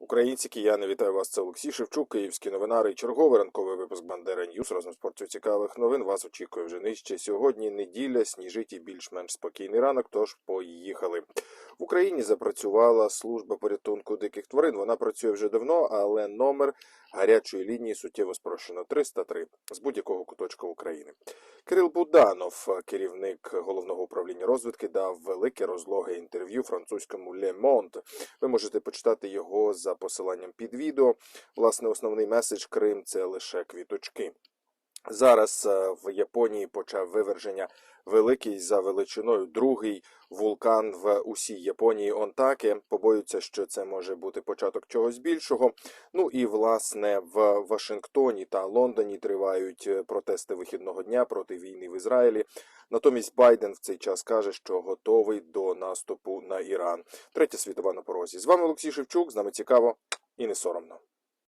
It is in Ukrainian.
Українці, кияни, вітаю вас. Це Олексій Шевчук, київські новинари і черговий ранковий випуск Бандера Ньюс. Разом з порцією цікавих новин вас очікує вже нижче. Сьогодні неділя, сніжить і більш-менш спокійний ранок. Тож поїхали. В Україні запрацювала служба порятунку диких тварин. Вона працює вже давно, але номер гарячої лінії суттєво спрощено 303 з будь-якого куточка України. Кирил Буданов, керівник головного управління розвідки, дав велике розлоге інтерв'ю французькому Le Monde. Ви можете почитати його за посиланням під відео. Власне, основний меседж Крим це лише квіточки. Зараз е, в Японії почав виверження великий за величиною другий вулкан в усій Японії Онтаке. Побоюються, що це може бути початок чогось більшого. Ну і власне в Вашингтоні та Лондоні тривають е, протести вихідного дня проти війни в Ізраїлі. Натомість Байден в цей час каже, що готовий до наступу на Іран. Третя світова на порозі. З вами Олексій Шевчук. З нами цікаво і не соромно.